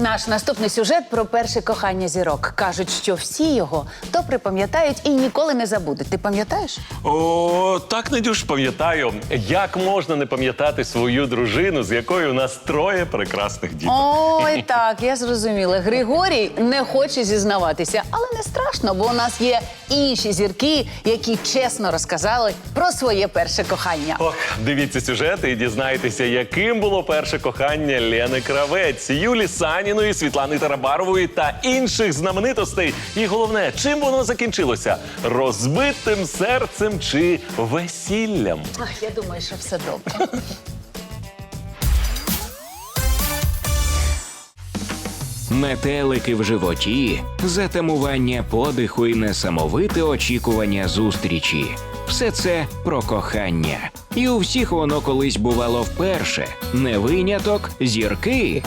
Наш наступний сюжет про перше кохання зірок. Кажуть, що всі його добре пам'ятають і ніколи не забудуть. Ти пам'ятаєш? О, так Надюш, пам'ятаю. Як можна не пам'ятати свою дружину, з якою у нас троє прекрасних дітей? Ой, так, я зрозуміла. Григорій не хоче зізнаватися, але не страшно, бо у нас є інші зірки, які чесно розказали про своє перше кохання. Ох, дивіться сюжети і дізнайтеся, яким було перше кохання Лени Кравець, Юлі Саніної, Світлани Тарабарової та інших знаменитостей. І головне, чим воно закінчилося? Розбитим серцем чи весіллям? Ах, я думаю, що все добре. Метелики в животі, затамування подиху і несамовите очікування зустрічі. Все це про кохання. І у всіх воно колись бувало вперше. Не виняток, зірки.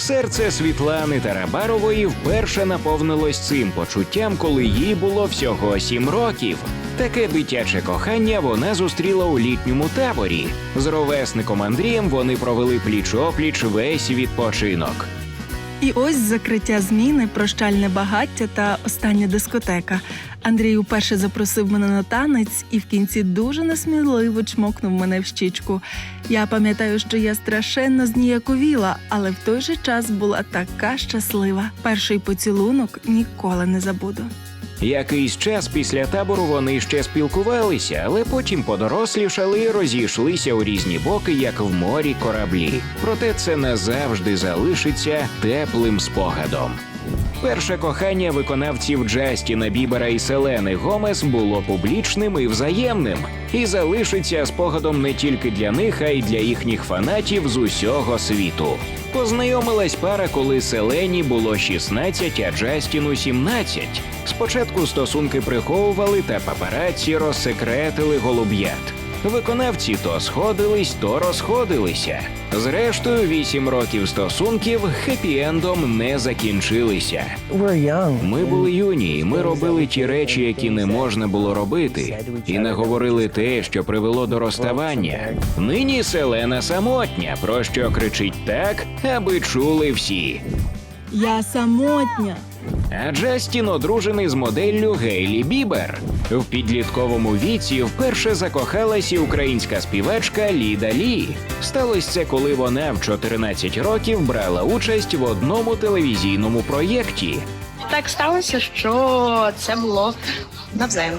Серце Світлани Тарабарової вперше наповнилось цим почуттям, коли їй було всього сім років. Таке дитяче кохання вона зустріла у літньому таборі. З ровесником Андрієм вони провели пліч-опліч весь відпочинок. І ось закриття зміни, прощальне багаття та остання дискотека. Андрій уперше запросив мене на танець і в кінці дуже несміливо чмокнув мене в щічку. Я пам'ятаю, що я страшенно зніяковіла, але в той же час була така щаслива. Перший поцілунок ніколи не забуду. Якийсь час після табору вони ще спілкувалися, але потім подорослішали і розійшлися у різні боки, як в морі кораблі. Проте це назавжди залишиться теплим спогадом. Перше кохання виконавців Джастіна Бібера і Селени Гомес було публічним і взаємним, і залишиться спогадом не тільки для них, а й для їхніх фанатів з усього світу. Познайомилась пара, коли Селені було 16, а Джастіну 17. Спочатку стосунки приховували та папараці розсекретили голуб'ят. Виконавці то сходились, то розходилися. Зрештою, вісім років стосунків хеппі-ендом не закінчилися. Ми були юні, і ми робили ті речі, які не можна було робити, і наговорили те, що привело до розставання. Нині селена самотня, про що кричить так, аби чули всі. Я самотня. А Джастін одружений з моделлю Гейлі Бібер. В підлітковому віці вперше закохалась і українська співачка Ліда Лі. Сталося це, коли вона в 14 років брала участь в одному телевізійному проєкті. Так сталося, що це було навзаєм.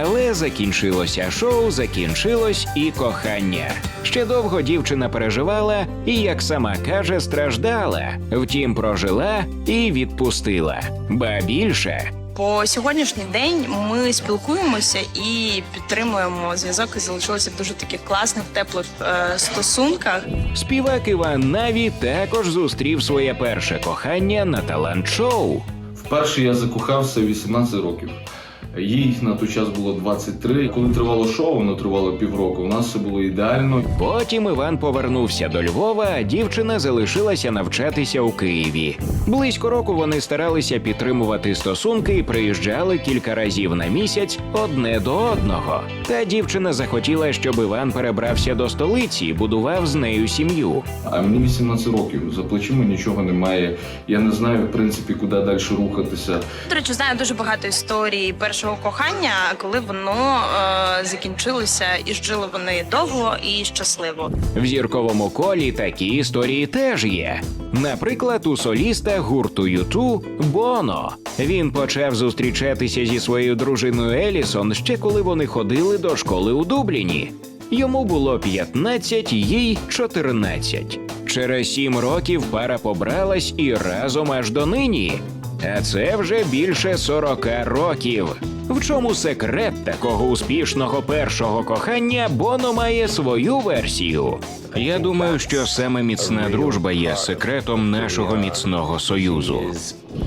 Але закінчилося шоу, закінчилось і кохання. Ще довго дівчина переживала і, як сама каже, страждала. Втім, прожила і відпустила. Ба більше. По сьогоднішній день ми спілкуємося і підтримуємо зв'язок і залишилися в дуже таких класних, теплих е, стосунках. Співак Іван Наві також зустрів своє перше кохання на талант-шоу. Вперше я закохався в 18 років. Їй на той час було 23. Коли тривало шоу, воно тривало півроку. У нас все було ідеально. Потім Іван повернувся до Львова, а дівчина залишилася навчатися у Києві. Близько року вони старалися підтримувати стосунки і приїжджали кілька разів на місяць одне до одного. Та дівчина захотіла, щоб Іван перебрався до столиці і будував з нею сім'ю. А мені 18 років. За плечима нічого немає. Я не знаю, в принципі, куди далі рухатися. До речі, знаю дуже багато історій першого кохання, коли воно е, закінчилося і жили вони довго і щасливо. В зірковому колі такі історії теж є. Наприклад, у соліста гурту Юту Боно. Він почав зустрічатися зі своєю дружиною Елісон ще коли вони ходили до школи у Дубліні. Йому було 15, їй 14. Через сім років пара побралась і разом аж до нині. А це вже більше 40 років. В чому секрет такого успішного першого кохання Боно має свою версію. Я думаю, що саме міцна дружба є секретом нашого міцного союзу.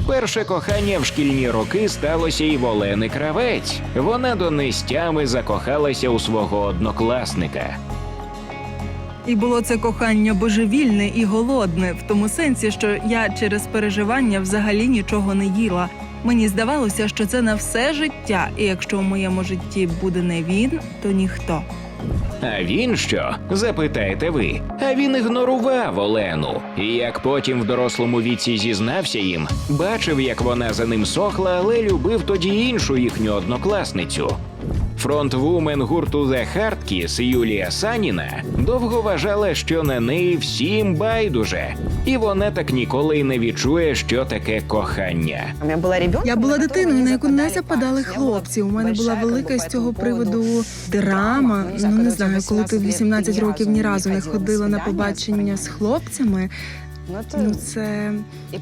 Перше кохання в шкільні роки сталося і в Олени Кравець. Вона до нестями закохалася у свого однокласника. І було це кохання божевільне і голодне, в тому сенсі, що я через переживання взагалі нічого не їла. Мені здавалося, що це на все життя, і якщо в моєму житті буде не він, то ніхто. А він що? Запитаєте ви. А він ігнорував Олену. І як потім в дорослому віці зізнався їм, бачив, як вона за ним сохла, але любив тоді іншу їхню однокласницю. Фронтвумен гурту The Hardkiss Юлія Саніна довго вважала, що на неї всім байдуже, і вона так ніколи й не відчує, що таке кохання. Я була дитиною, на яку не западали хлопці. У мене була велика з цього приводу драма. Ну не знаю, коли ти в 18 років ні разу не ходила на побачення з хлопцями. Ну це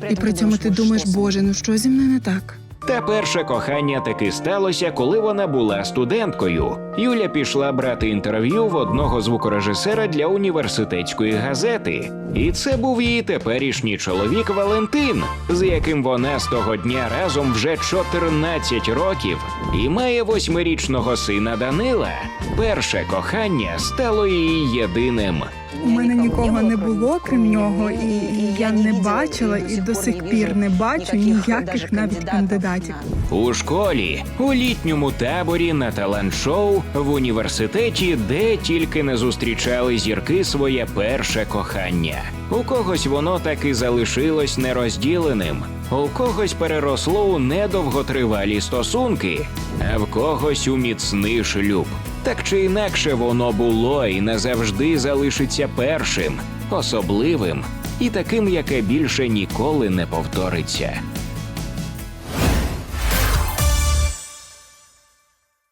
і при цьому ти думаєш, боже, ну що зі мною не так? Та перше кохання таки сталося, коли вона була студенткою. Юля пішла брати інтерв'ю в одного звукорежисера для університетської газети. І це був її теперішній чоловік Валентин, з яким вона з того дня разом вже 14 років і має восьмирічного сина Данила. Перше кохання стало її єдиним. У мене нікого не було крім нього, і, і я не бачила і до сих пір не бачу ніяких навіть кандидатів. У школі, у літньому таборі на талант-шоу, в університеті, де тільки не зустрічали зірки своє перше кохання. У когось воно так і залишилось нерозділеним, у когось переросло у недовготривалі стосунки, а в когось у міцний шлюб. Так чи інакше воно було і назавжди залишиться першим, особливим і таким, яке більше ніколи не повториться.